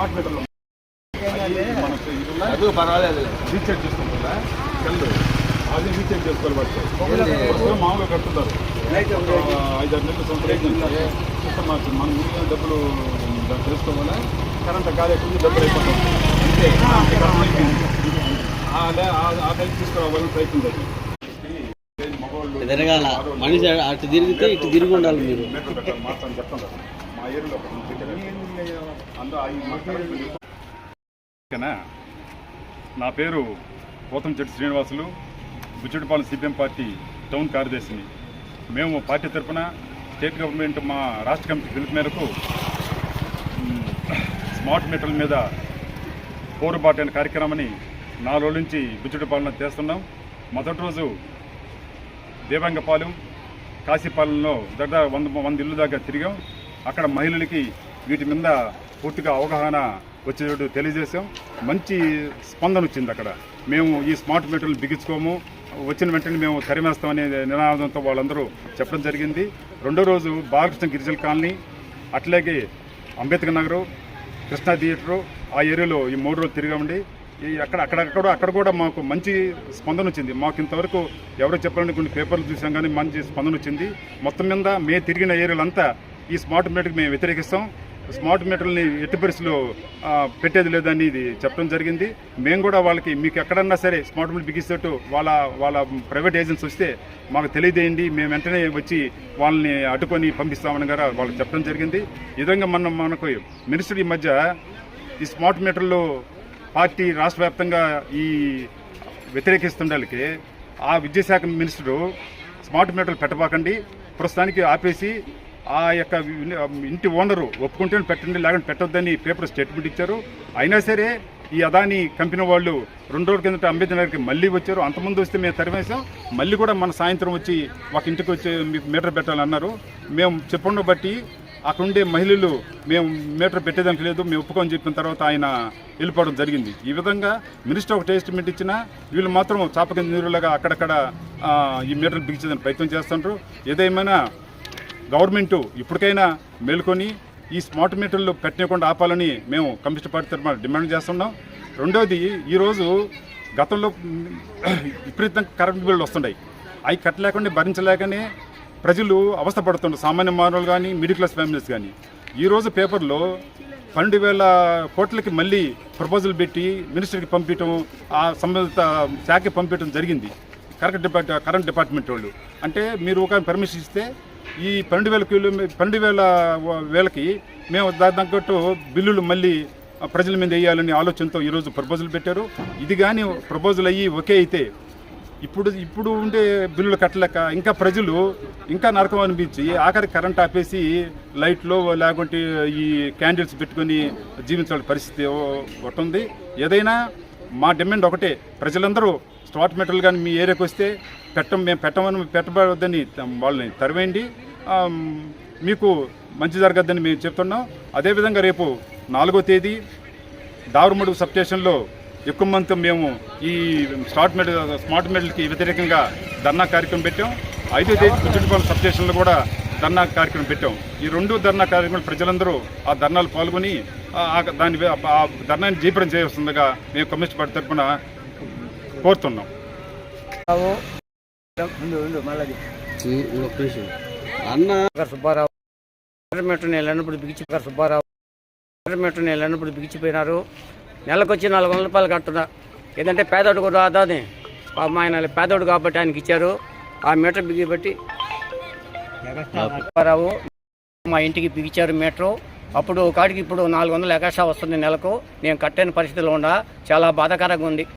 Smart మీటర్లు అది పర్వాలేదు. రీఛార్జ్ చేసుకుంటుందా రీఛార్జ్ చేసుకోవాలి మామూలుగా కడుతుంటారు. ఒక ఐదారు నెలలు సంవత్సరం సిస్టమ్ మార్చింది. మనం ముందుగా డబ్బులు చేసుకోవాలి కరెంట్ ఎక్కువ డబ్బులు. ఆ. టైం తీసుకురావాలని ప్రయత్నం జరిగింది మగవాళ్ళు తిరగాల మనిషి అటు తిరిగితే ఇటు తిరిగి ఉండాలి మీరు. మా ఏరియాలో నా పేరు Pothanchetti Srinivasulu. Buchchadipalem CPM party town కార్యదర్శిని. మేము పార్టీ తరఫున స్టేట్ గవర్నమెంట్ మా రాష్ట్ర కమిటీ పిలుపు మేరకు స్మార్ట్ మీటర్ల మీద పోరుబాటు అనే కార్యక్రమాన్ని నాలుగు రోజుల నుంచి బుచ్చడిపాలెంలో చేస్తున్నాం. మొదటి రోజు దేవంగపాలెం కాశీపాలెంలో దగ్గర వంద వంద ఇల్లు దాకా తిరిగాం. అక్కడ మహిళలకి వీటి మీద పూర్తిగా అవగాహన వచ్చేటట్టు తెలియజేసాం మంచి స్పందన వచ్చింది అక్కడ. మేము ఈ స్మార్ట్ మీటర్లు బిగించుకోము. వచ్చిన వెంటనే మేము తరిమేస్తామనే నినాదంతో వాళ్ళందరూ చెప్పడం జరిగింది. రెండో రోజు బాలకృష్ణ గిరిజల కాలనీ అట్లాగే అంబేద్కర్ నగరు కృష్ణా థియేటరు ఆ ఏరియాలో ఈ మూడు రోజులు తిరిగామండి ఈ అక్కడ అక్కడక్కడ అక్కడ కూడా మాకు మంచి స్పందన వచ్చింది. మాకు ఇంతవరకు ఎవరో చెప్పాలని కొన్ని పేపర్లు చూసాం కానీ మంచి స్పందన వచ్చింది. మొత్తం మీద మే తిరిగిన ఏరియాలంతా ఈ స్మార్ట్ మీటర్కి మేము వ్యతిరేకిస్తాం. స్మార్ట్ మీటర్ని ఎట్టి పరిస్థితుల్లో పెట్టేది లేదని ఇది చెప్పడం జరిగింది. మేము కూడా వాళ్ళకి మీకు ఎక్కడన్నా సరే స్మార్ట్ మీటర్ బిగిస్తేట్టు వాళ్ళ వాళ్ళ ప్రైవేట్ ఏజెన్సీ వస్తే మాకు తెలియజేయండి. మేము వెంటనే వచ్చి వాళ్ళని అడ్డుకొని పంపిస్తామని కూడా వాళ్ళకి చెప్పడం జరిగింది. ఈ విధంగా మనం మనకు మినిస్టర్ ఈ మధ్య ఈ స్మార్ట్ మీటర్లు పార్టీ రాష్ట్ర వ్యాప్తంగా ఈ వ్యతిరేకిస్తుండలకి ఆ విద్యాశాఖ మినిస్టరు స్మార్ట్ మీటర్లు పెట్టబాకండి. ప్రస్తుతానికి ఆపేసి ఆ యొక్క ఇంటి ఓనరు ఒప్పుకుంటే పెట్టండి లేకుంటే పెట్టొద్దని పేపర్ స్టేట్మెంట్ ఇచ్చారు. అయినా సరే ఈ అదాని కంపెనీ వాళ్ళు రెండు రోజుల కిందట అంబేద్కర్కి మళ్ళీ వచ్చారు. అంతమంది వస్తే మేము తరివేశాం మళ్ళీ కూడా మన సాయంత్రం వచ్చి ఒక ఇంటికి వచ్చి మీకు మీటర్ పెట్టాలన్నారు మేము చెప్పడం బట్టి అక్కడ ఉండే మహిళలు మేము మీటర్ పెట్టేదానికి లేదు మేము ఒప్పుకొని చెప్పిన తర్వాత ఆయన వెళ్ళిపోవడం జరిగింది. ఈ విధంగా మినిస్టర్ ఒక స్టేట్మెంట్ ఇచ్చినా వీళ్ళు మాత్రం చాపక నీరులాగా అక్కడక్కడ ఈ మీటర్లు బిగించేదానికి ప్రయత్నం చేస్తుంటారు ఏదేమైనా గవర్నమెంటు ఇప్పటికైనా మేల్కొని ఈ స్మార్ట్ మీటర్లు పెట్టనీయకుండా ఆపాలని మేము కమ్యూనిస్ట్ పార్టీ తరఫున డిమాండ్ చేస్తున్నాం. రెండవది ఈరోజు గతంలో విపరీతంగా కరెంట్ బిల్లులు వస్తున్నాయి అవి కట్టలేకుండా భరించలేకనే ప్రజలు అవస్థపడుతున్నారు సామాన్య మానవులు కానీ మిడిల్ క్లాస్ ఫ్యామిలీస్ కానీ. ఈరోజు పేపర్లో పన్నెండు వేల కోట్లకి మళ్ళీ ప్రపోజల్ పెట్టి మినిస్టర్కి పంపించడం ఆ సంబంధిత శాఖకి పంపించడం జరిగింది. కరెంట్ డిపార్ట్ కరెంట్ డిపార్ట్మెంట్ వాళ్ళు. అంటే మీరు ఒక పర్మిషన్ ఇస్తే ఈ పన్నెండు వేల కిలో పన్నెండు వేల వేలకి మేము దాని తగ్గట్టు బిల్లులు మళ్ళీ ప్రజల మీద వేయాలనే ఆలోచనతో ఈరోజు ప్రపోజల్ పెట్టారు. ఇది కానీ ప్రపోజల్ అయ్యి ఒకే అయితే ఇప్పుడు ఇప్పుడు ఉండే బిల్లులు కట్టలేక ఇంకా ప్రజలు ఇంకా నరకం అనిపించి ఆఖరి కరెంట్ ఆపేసి లైట్లు లేకుంటే ఈ క్యాండిల్స్ పెట్టుకొని జీవించాల్సిన పరిస్థితి ఒకటి ఉంది ఏదైనా మా డిమాండ్ ఒకటే. ప్రజలందరూ స్టార్ట్ మెటీరియల్ కానీ మీ ఏరియాకి వస్తే పెట్టం మేము పెట్టమని పెట్టబడద్దని వాళ్ళని తరివేయండి. మీకు మంచి జరగద్దని మేము చెప్తున్నాం. అదేవిధంగా రేపు నాలుగో తేదీ దారుమడుగు సబ్ స్టేషన్లో ఎక్కువ మంది మేము ఈ స్టార్ట్ మెడల్ స్మార్ట్ మెడల్కి వ్యతిరేకంగా ధర్నా కార్యక్రమం పెట్టాం. ఐదో తేదీ కుచ్చుటిపాలెం సబ్ స్టేషన్లో కూడా ధర్నా కార్యక్రమం పెట్టాం. ఈ రెండు ధర్నా కార్యక్రమాలు ప్రజలందరూ ఆ ధర్నాలు పాల్గొని ఆ దాని ఆ ధర్నాన్ని జీపరం చేయవలసిందిగా మేము కమ్యూనిస్ట్ పార్టీ తరఫున కోరుతున్నాం. ఒక్క అన్న సుబ్బారావు మీటర్ నేను బిగిచిపోయారు గారు సుబ్బారావు మీటర్ నేను బిగిచిపోయినారు. నెలకొచ్చి నాలుగు వందల రూపాయలు కట్టున్నా ఏంటంటే పేదోడు కూడా అదాని మా ఆయన పేదోడు కాబట్టి ఆయనకి ఇచ్చారు. ఆ మీటర్ బిగిపెట్టి రావు మా ఇంటికి బిగించారు మీటరు అప్పుడు కాడికి ఇప్పుడు నాలుగు వందల ఎకస్ట్రా వస్తుంది నెలకు. నేను కట్టని పరిస్థితిలో ఉండా చాలా బాధాకరంగా ఉంది.